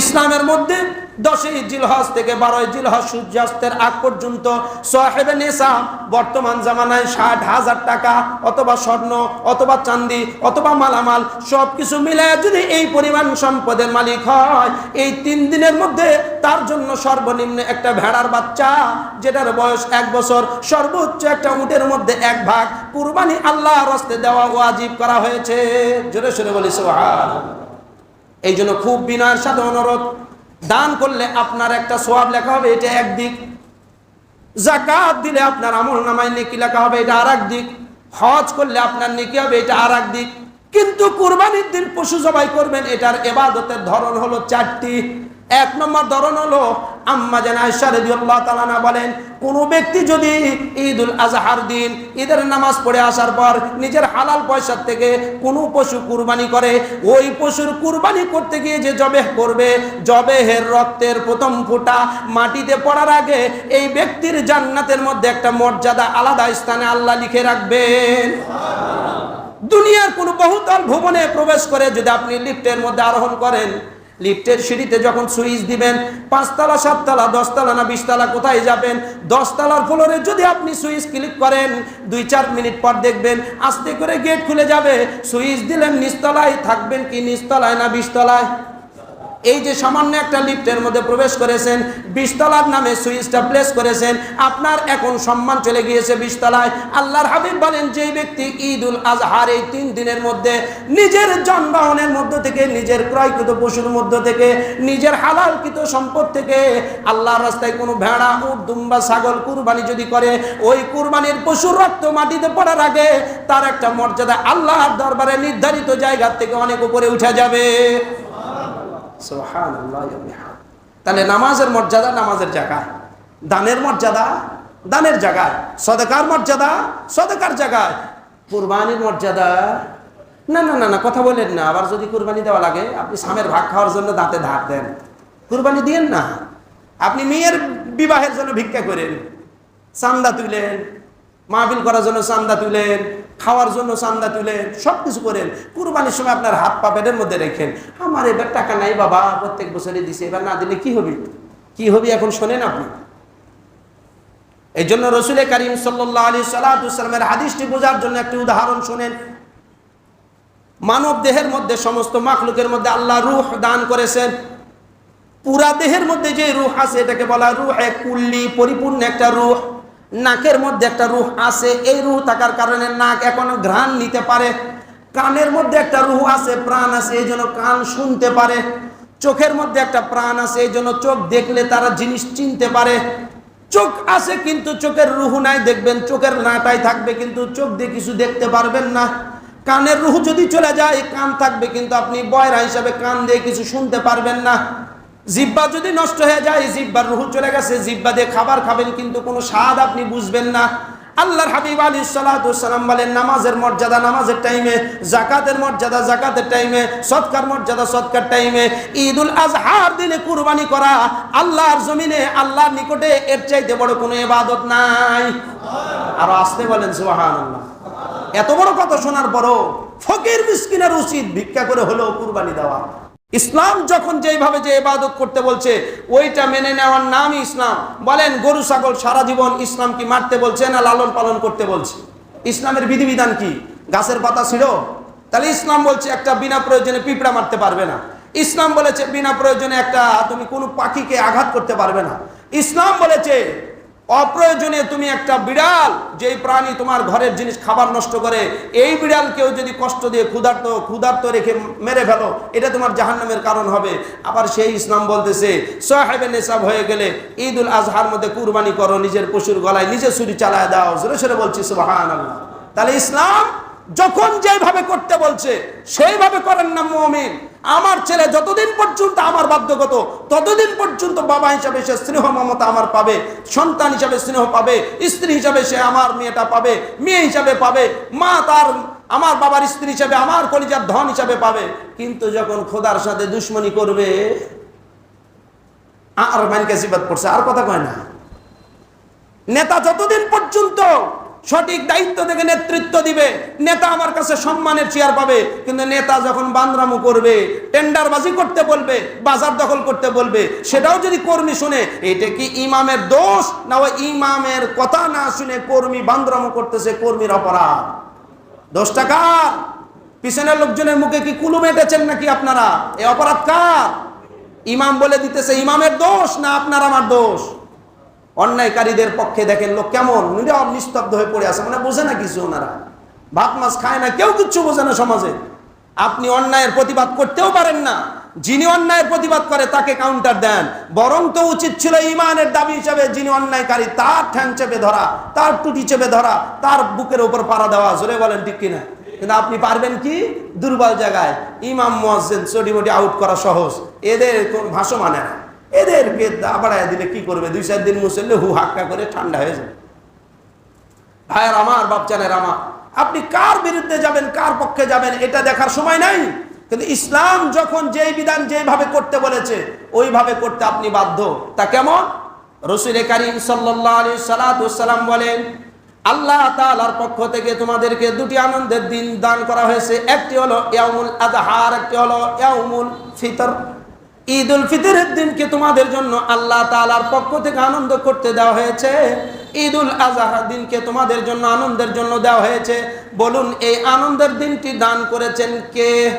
ইসলামের মধ্যে দশই জিলহজ থেকে বারোই জিলহজ সূর্যাস্তের আগ পর্যন্ত সাহেবে নেশা বর্তমান জামানায় ষাট হাজার টাকা অথবা স্বর্ণ, অথবা চান্দি অথবা মালামাল সব কিছু মিলে যদি এই পরিমাণ সম্পদের মালিক হয়, এই তিন দিনের মধ্যে তার জন্য সর্বনিম্ন একটা ভেড়ার বাচ্চা, যেটার বয়স এক বছর, সর্বোচ্চ একটা উটের মধ্যে এক ভাগ, কুরবানি আল্লাহর হস্তে দেওয়া ওয়াজিব করা হয়েছে। জোরে সরে বলি সোহান এই জন্য খুব বিনয়ের সাথে অনুরোধ, দান করলে আপনার একটা সোয়াব লেখা হবে, এটা একদিক জাকাত দিলে আপনার আমল নামায় নেকি লেখা হবে, এটা আর দিক। হজ করলে আপনার নেকি হবে, এটা আর দিক। কিন্তু কুরবানির দিন পশু জবাই করবেন, এটার এবাদতের ধরন হলো চারটি। এক নম্বর ধরন হলো আম্মা জান বলেন, কোন ব্যক্তি যদি ঈদুল আজহার দিন, ঈদের নামাজ পড়ে আসার পর নিজের হালাল পয়সার থেকে কোনো পশু কুরবানি করে, ওই পশুর কুরবানি করতে গিয়ে যে জবেহ করবে, জবেহের রক্তের প্রথম ফোঁটা মাটিতে পড়ার আগে এই ব্যক্তির জান্নাতের মধ্যে একটা মর্যাদা আলাদা স্থানে আল্লাহ লিখে রাখবেন। দুনিয়ার কোন বহুতল ভুবনে প্রবেশ করে যদি আপনি লিফটের মধ্যে আরোহণ করেন লিফটের সিঁড়িতে যখন সুইচ দিবেন, পাঁচতলা, সাততলা, দশতলা না বিশতলা, কোথায় যাবেন? দশতলার ফ্লোরে যদি আপনি সুইচ ক্লিক করেন, দুই চার মিনিট পর দেখবেন আস্তে করে গেট খুলে যাবে। সুইচ দিলেন নিচতলায়, থাকবেন কি নিচতলায় না বিশতলায়? এই যে সামান্য একটা লিফটের মধ্যে প্রবেশ করেছেন, বিশতলার নামে সুইচটা প্লেস করেছেন, আপনার এখন সম্মান চলে গিয়েছে বিশতলায়। আল্লাহর হাবিব বলেন, যে ব্যক্তি ঈদ উল আজহার এই তিন দিনের মধ্যে নিজের যানবাহনের মধ্য থেকে, নিজের ক্রয়কৃত পশুর মধ্য থেকে, নিজের হালালকৃত সম্পদ থেকে, আল্লাহর রাস্তায় কোনো ভেড়া, উট, দুম্বা, ছাগল, কুরবানি যদি করে, ওই কুরবানির পশুর রক্ত মাটিতে পড়ার আগে তার একটা মর্যাদা আল্লাহর দরবারে নির্ধারিত জায়গার থেকে অনেক উপরে উঠে যাবে। তাহলে নামাজের মর্যাদা নামাজের জায়গায় দানের মর্যাদা দানের জায়গায় সদকার মর্যাদা সদকার জায়গায় কুরবানির মর্যাদা, না না না না, কথা বলেন না, আবার যদি কুরবানি দেওয়া লাগে, আপনি সামের ভাগ খাওয়ার জন্য দাঁতে ধার দেন। কুরবানি দিয়েন না, আপনি মেয়ের বিবাহের জন্য ভিক্ষা করেন, চান্দা তুলেন, মাহফিল করার জন্য চান্দা তুলেন খাওয়ার জন্য চান্দা তুলে সব কিছু করেন। কুরবানির সময় আপনার হাত পা পেটের মধ্যে রেখেন। আমার এবার টাকা নাই বাবা, প্রত্যেক বছরে দিছে। এবার না দিলে কি হবে? কি হবে এখন শোনেন আপনি? এই জন্য রসুল করিম সাল্লাহ আলী সাল্লামের হাদিসটি বোঝার জন্য একটি উদাহরণ শোনেন। মানব দেহের মধ্যে, সমস্ত মাখলুকের মধ্যে আল্লাহ রুহ দান করেছেন। পুরা দেহের মধ্যে যে রুহ আছে, এটাকে বলা রুহ কুল্লি, পরিপূর্ণ একটা রুহ। নাকের মধ্যে একটা রুহ আছে, এই রুহ থাকার কারণে নাক এখনও ঘ্রাণ নিতে পারে। কানের মধ্যে একটা রুহ আছে, প্রাণ আছে, এই জন্য কান শুনতে পারে। চোখের মধ্যে একটা প্রাণ আছে, এই জন্য চোখ দেখলে তারা জিনিস চিনতে পারে। চোখ আছে কিন্তু চোখের রুহ নাই, দেখবেন চোখের নাটাই থাকবে, কিন্তু চোখ দিয়ে কিছু দেখতে পারবেন না। কানের রুহ যদি চলে যায়, কান থাকবে, কিন্তু আপনি বয়রা হিসাবে কান দিয়ে কিছু শুনতে পারবেন না। জিব্বা যদি নষ্ট হয়ে যায়, জিব্বার রুহু চলে গেছে, জিব্বা দিয়ে খাবার খাবেন কিন্তু কোনো স্বাদ আপনি বুঝবেন না। আল্লাহর হাবিব আলী সালাম বলেন, নামাজের মর্যাদা নামাজের টাইমে, জাকাতের মর্যাদা জাকাতের টাইমে, সৎকার মর্যাদা সৎকার টাইমে, ঈদুল আজহার দিনে কুরবানি করা আল্লাহর জমিনে, আল্লাহর নিকটে এর চাইতে বড় কোনো এবাদত নাই। আর আসতে বলেন সুহান এত বড় কথা শোনার পরও ফকির মিসকিনের উচিত ভিক্ষা করে হলেও কুরবানি দেওয়া। ইসলাম যখন যেভাবে যে ইবাদত করতে বলছে, ওইটা মেনে নেওয়ার নামই ইসলাম। বলেন, গরু, ছাগল সারা জীবন ইসলাম কি মারতে বলছে না লালন পালন করতে বলছে? ইসলামের বিধিবিধান কি? গাছের পাতা ছিল তাহলে ইসলাম বলছে একটা বিনা প্রয়োজনে পিঁপড়া মারতে পারবে না। ইসলাম বলেছে বিনা প্রয়োজনে একটা তুমি কোনো পাখিকে আঘাত করতে পারবে না। ইসলাম বলেছে অপ্রয়োজনে তুমি একটা বিড়াল যে প্রাণী তোমার ঘরের জিনিস, খাবার নষ্ট করে, এই বিড়াল কেউ যদি কষ্ট দিয়ে ক্ষুধার্ত ক্ষুধার্ত রেখে মেরে ফেলো, এটা তোমার জাহান্নামের কারণ হবে। আবার সেই ইসলাম বলতেছে সোহেবের নেশাব হয়ে গেলে ঈদ উল আজহার মধ্যে কুরবানি করো, নিজের পশুর গলায় নিজে ছুরি চালায় দাও। সরে সরে বলছি তাহলে ইসলাম যখন যেভাবে করতে বলছে, সেইভাবে করেন না মমিন। আমার ছেলে যতদিন পর্যন্ত আমার বাধ্যগত, ততদিন পর্যন্ত বাবা হিসাবে সে স্নেহ মমতা আমার পাবে, সন্তান হিসাবে স্নেহ পাবে, স্ত্রী হিসাবে সে আমার মেয়েটা পাবে, মেয়ে হিসাবে পাবে, মা তার, আমার বাবার স্ত্রী হিসাবে, আমার কলিজার ধন হিসাবে পাবে। কিন্তু যখন খোদার সাথে দুশ্মনী করবে আর মাইনকে সিবাদ করছে, আর কথা কয় না। নেতা যতদিন পর্যন্ত সঠিক দায়িত্ব থেকে নেতৃত্ব দিবে। নেতা আমার কাছে সম্মানের চেয়ার পাবে। কিন্তু নেতা যখন বান্দরামো করবে, টেন্ডারবাজি করতে বলবে, বাজার দখল করতে বলবে, সেটাও যদি কর্মী শুনে, এটা কি ইমামের দোষ? না ওই ইমামের কথা না শুনে কর্মী বান্দরামো করতেছে কর্মীর অপরাধ? দোষ টাকা পিছনের লোকজনের মুখে কি কুলু মেটেছেন নাকি আপনারা? এ অপরাধ কার? ইমাম বলে দিতেছে ইমামের দোষ না আপনার আমার দোষ? অন্যায়কারীদের পক্ষে দেখেন লোক কেমন, নীরব, নিস্তব্ধ হয়ে পড়ে আছে। মানে বোঝে না কিছু ওনারা। ভাত মাছ খায় না, কেউ কিচ্ছু বোঝে না সমাজে। আপনি অন্যায়ের প্রতিবাদ করতেও পারেন না। যিনি অন্যায়ের প্রতিবাদ করে, তাকে কাউন্টার দেন। বরং তো উচিত ছিল ইমানের দাবি হিসাবে যিনি অন্যায়কারী, তার ঠ্যাং চেপে ধরা, তার টুটি চেপে ধরা, তার বুকের উপর পাড়া দেওয়া। জোরে বলেন, ঠিক কিনা? কিন্তু আপনি পারবেন কি? দুর্বল জায়গায়। ইমাম, মোয়াজ্জেন চটিমটি আউট করা সহজ। এদের কোন ভাষা মানে না। এদেরকে দাবাড়ায় দিলে কি করবে? দুই চার দিন মুসল্লে হু হাক্কা করে ঠান্ডা হয়ে যাবে। ভাইয়ের আমার বাপচানের আমার। আপনি কার বিরুদ্ধে যাবেন, কার পক্ষে যাবেন, এটা দেখার সময় নাই। কিন্তু ইসলাম যখন যেই বিধান যেইভাবে করতে বলেছে, ওইভাবে করতে আপনি বাধ্য। তা কেমন? রসুল করিম সাল্লাহ আলী বলেন, আল্লাহ তালার পক্ষ থেকে তোমাদেরকে দুটি আনন্দের দিন দান করা হয়েছে। একটি হলো ইয়ামুল একটি হলো ইয়ামুল ফিতর। ঈদ উল ফিতরের দিনকে তোমাদের জন্য আল্লাহ তালার পক্ষ থেকে আনন্দ করতে দেওয়া হয়েছে। ঈদ উল আজহার দিনকে তোমাদের জন্য আনন্দের জন্য দেওয়া হয়েছে। বলুন, এই আনন্দের দিনটি দান করেছেন কে?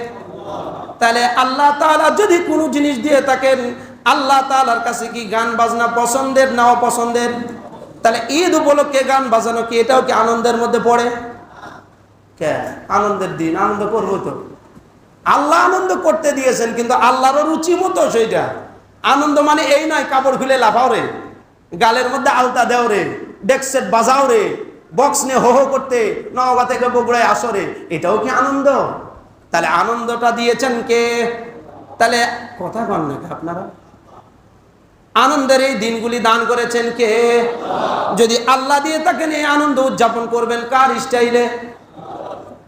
তাহলে আল্লাহ তাআলা যদি কোনো জিনিস দিয়ে থাকেন, আল্লাহ তাআলার কাছে কি গান বাজনা পছন্দের না অপছন্দের? তাহলে ঈদ উপলক্ষে গান বাজানো কি এটাও কি আনন্দের মধ্যে পড়ে? কে? আনন্দের দিন, আনন্দ করব তো। আল্লাহ আনন্দ করতে দিয়েছেন, কিন্তু আল্লাহরও রুচি মতো সেইটা। আনন্দ মানে এই নয়, কাপড় খুলে লাফাও রে, গালের মধ্যে আলতা দেও রে ডেকসেট বাজাও রে, বক্স নিয়ে হো হো করতে, নওগা থেকে বগুড়ায় আসো রে, এটাও কি আনন্দ? তাহলে আনন্দটা দিয়েছেন কে? তাহলে কথা কন নাকি আপনারা? আনন্দের এই দিনগুলি দান করেছেন কে? যদি আল্লাহ দিয়ে থাকেন এই আনন্দ উদযাপন করবেন, কার স্টাইলে?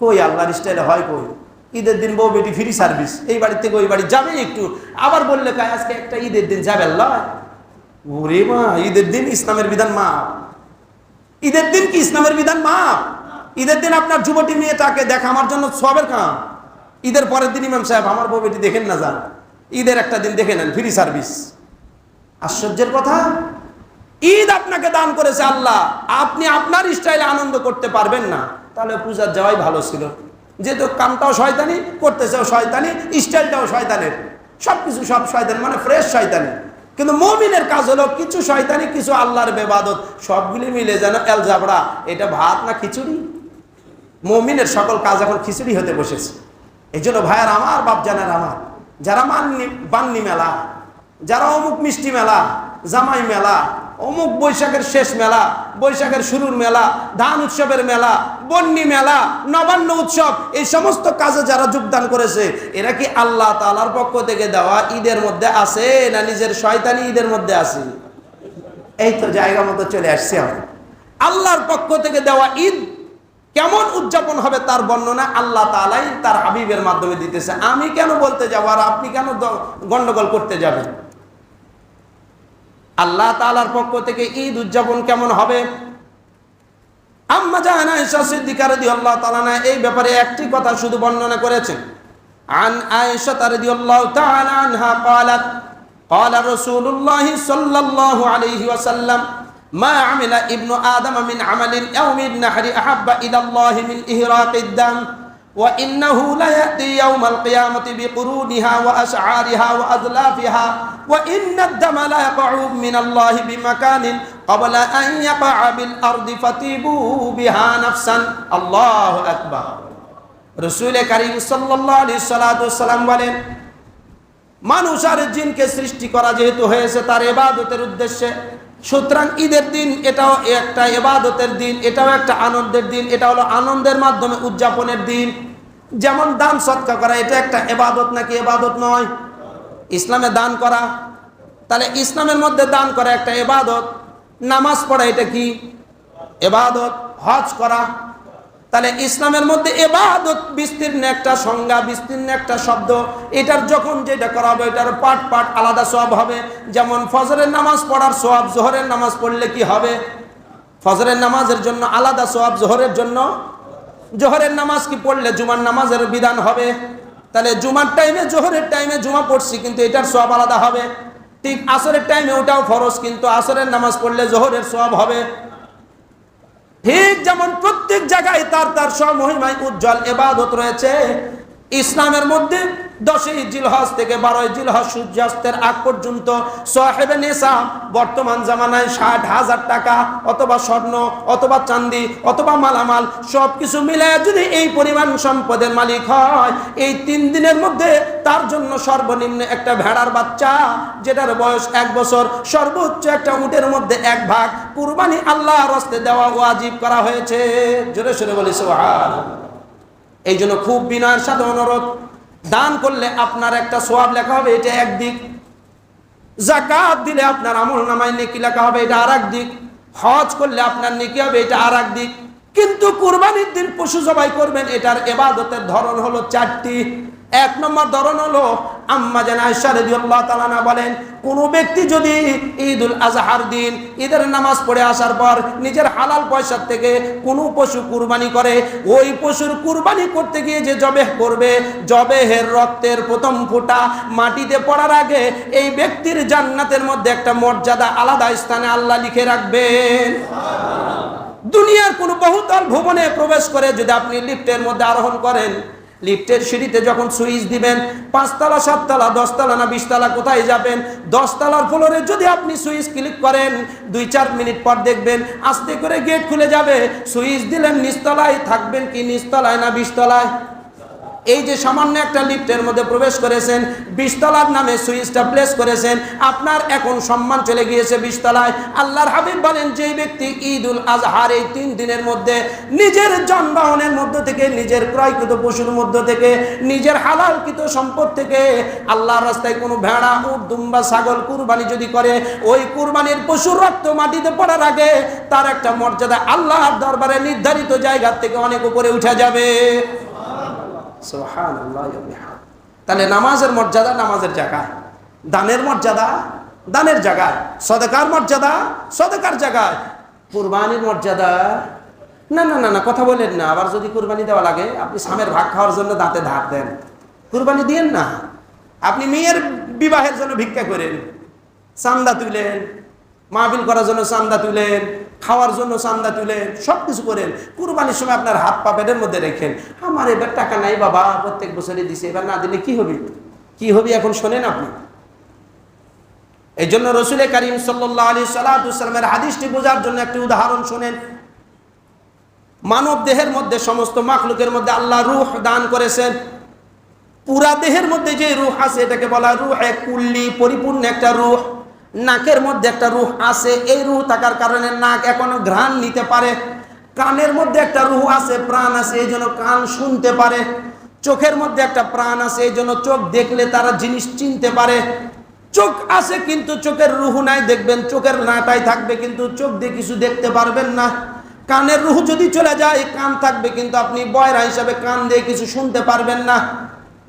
কই আল্লাহর স্টাইলে হয় কই? ঈদের দিন বউ বেটি ফ্রি সার্ভিস এই বাড়ি থেকে ওই বাড়ি যাবে একটু। আবার বললে কায়, আজকে একটা ঈদের দিন যাবে ওরে মা, ঈদের দিন ইসলামের বিধান মা ঈদের দিন কি ইসলামের বিধান মা ঈদের দিন আপনার যুবতী মেয়েটাকে দেখা, আমার জন্য সবের কাম। ঈদের পরের দিন ইমাম সাহেব, আমার বউ বেটি দেখেন না যান। ঈদের একটা দিন দেখে নেন ফ্রি সার্ভিস আশ্চর্যের কথা? ঈদ আপনাকে দান করেছে আল্লাহ। আপনি আপনার স্টাইলে আনন্দ করতে পারবেন না। তাহলে পূজার যাওয়াই ভালো ছিল। যেহেতু কামটাও শয়তানি, করতেছেও শয়তানি, স্টাইলটাও শয়তানের। সব কিছু সব শয়তানি মানে ফ্রেশ শয়তানি। কিন্তু মমিনের কাজ হলো কিছু শয়তানি, কিছু আল্লাহর বেবাদত, সবগুলি মিলে যেন এল জাবড়া এটা ভাত না খিচুড়ি? মমিনের সকল কাজ এখন খিচুড়ি হতে বসেছে। এই জন্য ভাইয়ার আমার বাপ জানার আমার, যারা মাননি বান্নি মেলা, যারা অমুক মিষ্টি মেলা, জামাই মেলা অমুক বৈশাখের শেষ মেলা, বৈশাখের শুরুর মেলা, ধান উৎসবের মেলা, বন্যি মেলা, নবান্ন উৎসব, এই সমস্ত কাজে যারা যোগদান করেছে, এরা কি আল্লাহ তালার পক্ষ থেকে দেওয়া ঈদের মধ্যে আছে না নিজের শয়তানি ঈদের মধ্যে আছে? এই তো জায়গা মতো চলে আসছে আমরা আল্লাহর পক্ষ থেকে দেওয়া ঈদ কেমন উদযাপন হবে তার বর্ণনা আল্লাহ তালাই তার হাবিবের মাধ্যমে দিতেছে। আমি কেন বলতে যাব আর আপনি কেন গন্ডগোল করতে যাবেন? আল্লাহ তালার পক্ষ থেকে ঈদ উদযাপন কেমন হবে আম্মা জাহানা ঈশা সিদ্দিকা রাদিয়াল্লাহু তাআলা না এই ব্যাপারে একটি কথা শুধু বর্ণনা করেছেন আন আয়েশা রাদিয়াল্লাহু তাআলা আনহা قالت قال رسول الله صلى الله عليه وسلم ما عمل ابن آدم من عمل يوم النحر أحب إلى الله من إهراق الدم وإنه ليأتي يوم القيامة بقرونها وأشعارها وأزلافها وإن الدم لا يقع من الله بمكان قبل أن يقع بالأرض فتيبوا بها نفسا الله أكبر রসুল করিম সাল্লাহ আলী সালাম বলেন মানুষ আর জিনকে সৃষ্টি করা যেহেতু হয়েছে তার এবাদতের উদ্দেশ্যে সুতরাং ঈদের দিন এটাও একটা এবাদতের দিন এটাও একটা আনন্দের দিন এটা হলো আনন্দের মাধ্যমে উদযাপনের দিন যেমন দান সৎকা করা, এটা একটা এবাদত নাকি এবাদত নয়? ইসলামে দান করা। তাহলে ইসলামের মধ্যে দান করা একটা এবাদত। নামাজ পড়া এটা কি? এবাদত। হজ করা। তাহলে ইসলামের মধ্যে এবাদত বিস্তীর্ণ একটা সংজ্ঞা, বিস্তীর্ণ একটা শব্দ। এটার যখন যেটা করা হবে, এটার পাট পাট আলাদা সব হবে। যেমন ফজরের নামাজ পড়ার সব জোহরের নামাজ পড়লে কি হবে? ফজরের নামাজের জন্য আলাদা সোয়াব জোহরের জন্য জোহরের নামাজ কি পড়লে জুমার নামাজের বিধান হবে? তাহলে জুমার টাইমে জোহরের টাইমে জুমা পড়ছি, কিন্তু এটার সব আলাদা হবে। ঠিক আসরের টাইমে ওটাও ফরজ, কিন্তু আসরের নামাজ পড়লে জোহরের সব হবে। ঠিক যেমন প্রত্যেক জায়গায় তার তার স্বমহিমায় উজ্জ্বল এবাদত রয়েছে ইসলামের মধ্যে দশই জিলহজ থেকে বারোই জিলহজ সূর্যাস্তের আগ পর্যন্ত সাহেবে নেশা বর্তমান জামানায় ষাট হাজার টাকা অথবা স্বর্ণ অথবা চান্দি অথবা মালামাল সব কিছু মিলে যদি এই পরিমাণ সম্পদের মালিক হয়, এই তিন দিনের মধ্যে তার জন্য সর্বনিম্ন একটা ভেড়ার বাচ্চা, যেটার বয়স এক বছর, সর্বোচ্চ একটা উটের মধ্যে এক ভাগ, কুরবানি আল্লাহ রস্তে দেওয়া ওয়াজিব করা হয়েছে। জোরে সরে বলি সোহান এই জন্য খুব বিনয়ের সাথে অনুরোধ। দান করলে আপনার একটা সোয়াব লেখা হবে, এটা একদিক জাকাত দিলে আপনার আমল নামায় নেকি লেখা হবে, এটা আর দিক। হজ করলে আপনার নেকি হবে, এটা আর দিক। কিন্তু কুরবানির দিন পশু জবাই করবেন, এটার এবাদতের ধরন হলো চারটি। এক নম্বর ধরন হলো আম্মা জান আয়সা রাদিয়াল্লাহু তাআলা বলেন, কোন ব্যক্তি যদি ঈদুল আজহার দিন ঈদের নামাজ পড়ে আসার পর নিজের হালাল পয়সার থেকে কোনো পশু কুরবানি করে, ওই পশুর কুরবানি করতে গিয়ে যে জবেহ করবে, জবেহের রক্তের প্রথম ফোঁটা মাটিতে পড়ার আগে এই ব্যক্তির জান্নাতের মধ্যে একটা মর্যাদা আলাদা স্থানে আল্লাহ লিখে রাখবেন। দুনিয়ার কোন বহুতল ভুবনে প্রবেশ করে যদি আপনি লিফটের মধ্যে আরোহণ করেন লিফটের সিঁড়িতে যখন সুইচ দিবেন, পাঁচতলা, সাততলা, দশতলা না বিশতলা, কোথায় যাবেন? দশতলার ফ্লোরে যদি আপনি সুইচ ক্লিক করেন, দুই চার মিনিট পর দেখবেন আস্তে করে গেট খুলে যাবে। সুইচ দিলেন নিচতলায়, থাকবেন কি নিচতলায় না বিশতলায়? এই যে সামান্য একটা লিফটের মধ্যে প্রবেশ করেছেন, বিশতলার নামে সুইচটা প্লেস করেছেন, আপনার এখন সম্মান চলে গিয়েছে বিশতলায়। আল্লাহর হাবিব বলেন যে ব্যক্তি ঈদ উল আজহার এই তিন দিনের মধ্যে নিজের যানবাহনের মধ্য থেকে, নিজের ক্রয়কৃত পশুর মধ্য থেকে, নিজের হালালকৃত সম্পদ থেকে, আল্লাহর রাস্তায় কোনো ভেড়া, উট, দুম্বা, ছাগল, কুরবানি যদি করে, ওই কুরবানির পশুর রক্ত মাটিতে পড়ার আগে তার একটা মর্যাদা আল্লাহর দরবারে নির্ধারিত জায়গার থেকে অনেক উপরে উঠে যাবে। তাহলে নামাজের মর্যাদা নামাজের জায়গায় দানের মর্যাদা দানের জায়গায় সদকার মর্যাদা সদকার জায়গায় কুরবানির মর্যাদা, না না না না, কথা বলেন না, আবার যদি কুরবানি দেওয়া লাগে, আপনি সামের ভাগ খাওয়ার জন্য দাঁতে ধার দেন। কুরবানি দিয়েন না, আপনি মেয়ের বিবাহের জন্য ভিক্ষা করেন, চান্দা তুলেন মাহবিল করার জন্য চান্দা তুলেন খাওয়ার জন্য চান্দা তুলেন সব কিছু করেন। কুরবানির সময় আপনার হাত পা পেটের মধ্যে রেখেন। আমার এবার টাকা নাই বাবা, প্রত্যেক বছরই দিছে। এবার না দিলে কি হবে? কি হবে এখন শোনেন আপনি। এই জন্য রসুল করিম সাল্লাহ আলী সাল্লামের হাদিসটি বোঝার জন্য একটি উদাহরণ শোনেন। মানব দেহের মধ্যে সমস্ত মাখলুকের মধ্যে আল্লাহ রুহ দান করেছেন। পুরা দেহের মধ্যে যে রুহ আছে, এটাকে বলা রুহ এক কুল্লি পরিপূর্ণ একটা রুহ। নাকের মধ্যে একটা রুহ আছে, এই রুহ থাকার কারণে নাক এখনও ঘ্রাণ নিতে পারে। কানের মধ্যে একটা রুহ আছে, প্রাণ আছে, এই জন্য কান শুনতে পারে। চোখের মধ্যে একটা প্রাণ আছে, এই জন্য চোখ দেখলে তারা জিনিস চিনতে পারে। চোখ আছে কিন্তু চোখের রুহ নাই, দেখবেন চোখের নাটাই থাকবে, কিন্তু চোখ দিয়ে কিছু দেখতে পারবেন না। কানের রুহ যদি চলে যায়, কান থাকবে, কিন্তু আপনি বয়রা হিসাবে কান দিয়ে কিছু শুনতে পারবেন না।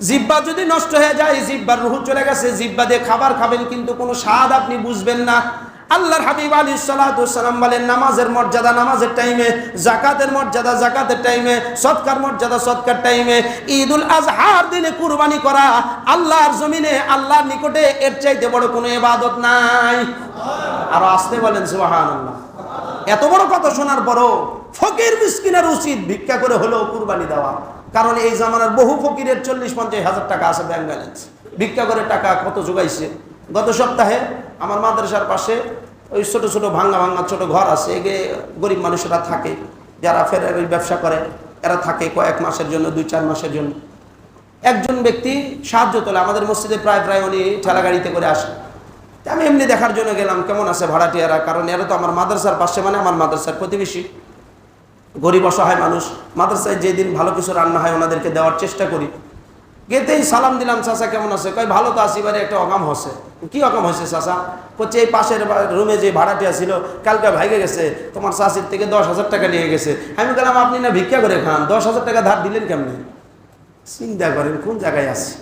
জিব্বা যদি নষ্ট হয়ে যায়, জিব্বার রুহু চলে গেছে, জিব্বা দিয়ে খাবার খাবেন কিন্তু কোনো স্বাদ আপনি বুঝবেন না। আল্লাহর হাবিব আলী সালাম বলেন, নামাজের মর্যাদা নামাজের টাইমে, জাকাতের মর্যাদা জাকাতের টাইমে, সৎকার মর্যাদা সৎকার টাইমে, ঈদুল আজহার দিনে কুরবানি করা আল্লাহর জমিনে, আল্লাহর নিকটে এর চাইতে বড় কোনো এবাদত নাই। আরও আসতে বলেন সুবাহান এত বড় কথা শোনার পরও ফকির মিসকিনের উচিত ভিক্ষা করে হলেও কুরবানি দেওয়া। কারণ এই জামানার বহু ফকিরের চল্লিশ পঞ্চাশ হাজার টাকা আছে ব্যাংক ব্যালেন্স ভিক্ষা করে টাকা কত যোগাইছে গত সপ্তাহে আমার মাদ্রাসার পাশে ওই ছোট ছোট ভাঙ্গা ভাঙ্গা ছোট ঘর আছে, এগে গরিব মানুষেরা থাকে, যারা ফের ওই ব্যবসা করে, এরা থাকে কয়েক মাসের জন্য, দুই চার মাসের জন্য। একজন ব্যক্তি সাহায্য তোলে, আমাদের মসজিদে প্রায় প্রায় উনি ঠেলা গাড়িতে করে আসে। আমি এমনি দেখার জন্য গেলাম, কেমন আছে ভাড়াটিয়ারা? কারণ এরা তো আমার মাদ্রাসার পাশে মানে আমার মাদ্রাসার প্রতিবেশী। গরিব, অসহায় মানুষ, মাদ্রাসায় যেদিন ভালো কিছু রান্না হয় ওনাদেরকে দেওয়ার চেষ্টা করি। গেতেই সালাম দিলাম চাষা কেমন আছে? কই ভালো তো আসি বারে একটা অকাম হচ্ছে কি অকাম হয়েছে চাষা বলছে এই পাশের রুমে যে ভাড়াটিয়া ছিল, কালকে ভাইগে গেছে, তোমার চাষির থেকে দশ হাজার টাকা নিয়ে গেছে। আমি বললাম, আপনি না ভিক্ষা করে খান, দশ হাজার টাকা ধার দিলেন কেমনি? চিন্তা করেন, কোন জায়গায় আছে?